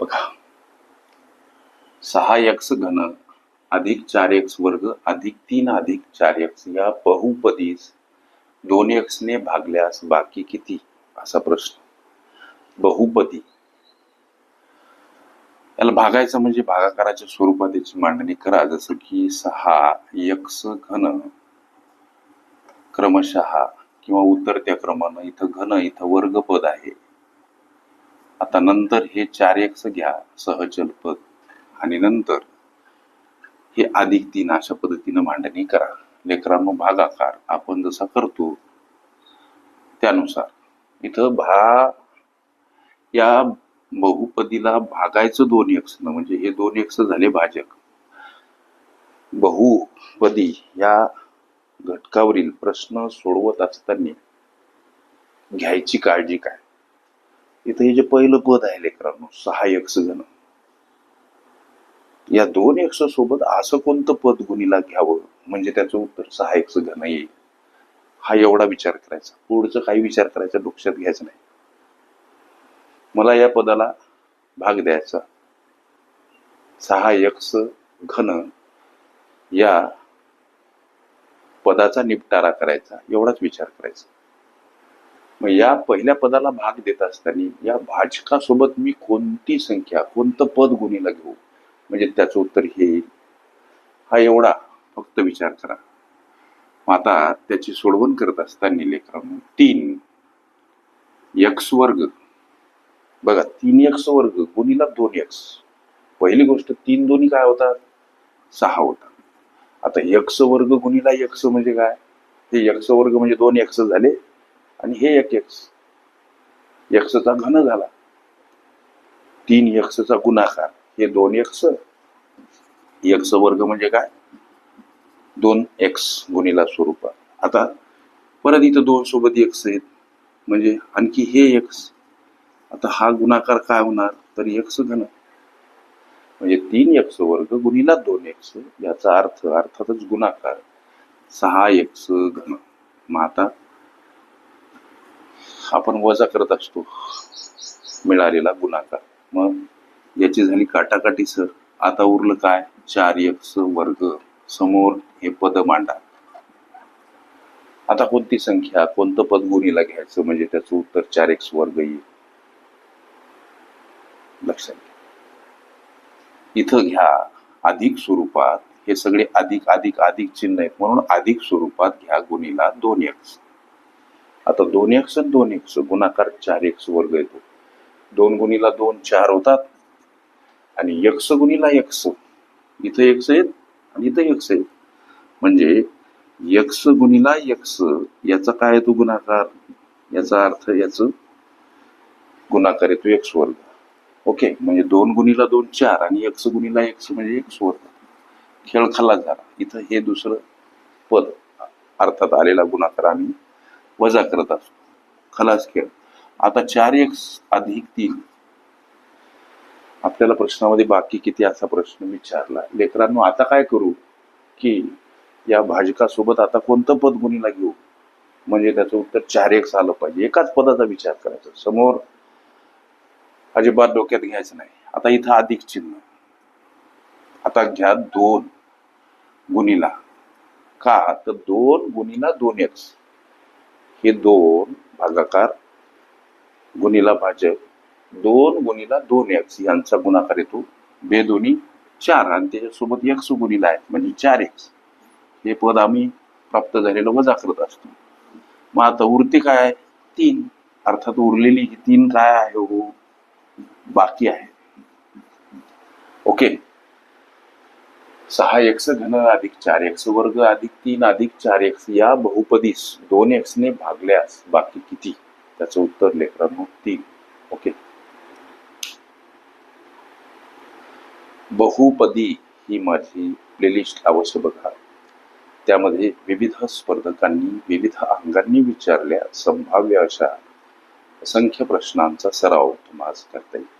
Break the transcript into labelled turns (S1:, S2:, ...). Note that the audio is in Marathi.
S1: बघा. सहा एक्स घन अधिक चार एक्स वर्ग अधिक तीन अधिक चार एक्स या बहुपदीस दोन एक्स ने भागल्यास बाकी किती? असा प्रश्न. बहुपदी. याला भागायचं म्हणजे भागाकाराच्या स्वरूपात याची मांडणी करा. जसं की सहा यक्ष घन क्रमशः किंवा उतरत्या क्रमानं इथं घन इथं वर्गपद आहे. आता नंतर हे चार एक्स घ्या सहचल पद आणि नंतर हे अधिक तीन अशा पद्धतीनं मांडणी करा. लेकरांनो भागाकार आपण जसा करतो त्यानुसार. इथं भा या बहुपदीला भागायचं दोन एक्स न म्हणजे हे दोन एक्स झाले भाजक. बहुपदी या घटकावरील प्रश्न सोडवत असताना घ्यायची काळजी काय? इथं हे जे पहिलं पद आहे लेकरांनो सहा एक्स घन या दोन यक्ष सोबत असं कोणतं पद गुणीला घ्यावं? म्हणजे त्याचं उत्तर सहा एक्स घन येईल हा एवढा विचार करायचा. पुढचं काही विचार करायचा डोक्यात घ्यायचं नाही. मला या पदाला भाग द्यायचा. सहा यक्ष घन या पदाचा निपटारा करायचा. एवढाच विचार करायचा. मग या पहिल्या पदाला भाग देत असताना या भाजकासोबत मी कोणती संख्या कोणतं पद गुणीला घेऊ? म्हणजे त्याचं उत्तर हे. येईल हा एवढा फक्त विचार करा. मग आता त्याची सोडवण करत असताना लेकरांनो तीन. एक्स वर्ग. बघा तीन एक्स वर्ग गुणीला दोन एक्स पहिली गोष्ट तीन दोन्ही काय होतात? सहा होतात. आता एक्स वर्ग गुणीला एक्स म्हणजे काय? हे एक्स वर्ग म्हणजे दोन एक्स झाले. आणि हे एक एक्स यक्षचा घन झाला. तीन यक्षचा गुणाकार. हे दोन एक्स यक्ष वर्ग म्हणजे काय? दोन एक्स गुणीला स्वरूपात आता परत इथं दोन सोबत एक्स आहेत. म्हणजे आणखी हे एक्स आता हा गुणाकार काय होणार? तर यक्ष घन. म्हणजे तीन यक्ष वर्ग गुणीला दोन एक्स याचा अर्थ अर्थातच गुणाकार. सहा एक्स घन. मग आता आपण वजा करत असतो. मिळालेला गुणाकार. मग याची झाली काटाकाटी सर. आता उरलं काय? चार एक्स वर्ग समोर हे पद मांडा. आता कोणती संख्या? कोणतं पद गुणीला घ्यायचं? म्हणजे त्याचं उत्तर चार एक्स वर्ग येईल लक्षात घ्या. इथं घ्या. अधिक स्वरूपात हे सगळे अधिक अधिक अधिक चिन्ह आहेत. म्हणून अधिक स्वरूपात घ्या गुणीला दोन एक्स आता दोन एक्स दोन एक्स गुणाकार चार एक्स वर्ग येतो. दोन गुणीला दोन चार होतात आणि एक्स गुणीला एक्स इथं एक्स येत आणि इथं एक्स येत म्हणजे एक्स गुणीला एक्स याचा काय येतो गुणाकार? याचा अर्थ याच गुणाकार येतो एक्स वर्ग. ओके म्हणजे दोन गुणीला दोन चार आणि एक्स गुणीला एक्स म्हणजे एक्स वर्ग. खेळ खाला झाला इथं हे दुसरं पद अर्थात आलेला गुणाकार आम्ही वजा करत असतो. खलास खेळ. आता चार एक अधिक तीन. आपल्याला प्रश्नामध्ये बाकी किती असा प्रश्न विचारला. लेकरांनो आता काय करू की या भाजकासोबत आता कोणतं पद गुणीला घेऊ? म्हणजे त्याचं उत्तर चार एक आलं पाहिजे. एकाच पदाचा विचार करायचा. समोर अजिबात डोक्यात घ्यायचं नाही. आता इथं अधिक चिन्ह. आता घ्या दोन गुणीला. का? तर दोन गुणीला दोन एक्स हे दोन भागाकार गुणीला भाजक. दोन गुणीला दोन एक्स यांचा गुणाकार येतो. बेदोनी चार आणि त्याच्यासोबत एक्स गुणीला आहे म्हणजे चार एक्स हे पद आम्ही प्राप्त झालेलं वजा करत असतो. मग आता उरते काय तीन. अर्थात उरलेली ही तीन काय आहे हो? बाकी आहे. ओके. सहा एक्स घन अधिक चार एक्स वर्ग अधिक तीन अधिक चार एक्स या बहुपदीस दोन एक्स ने भागल्यास बाकी किती? त्याचं उत्तर लेकरांनो तीन. ओके बहुपदी ही माझी प्लेलिस्ट अवश्य बघा. त्यामध्ये विविध स्पर्धकांनी विविध अंगांनी विचारल्या संभाव्य अशा असंख्य प्रश्नांचा सराव तुम्हाला करता येईल.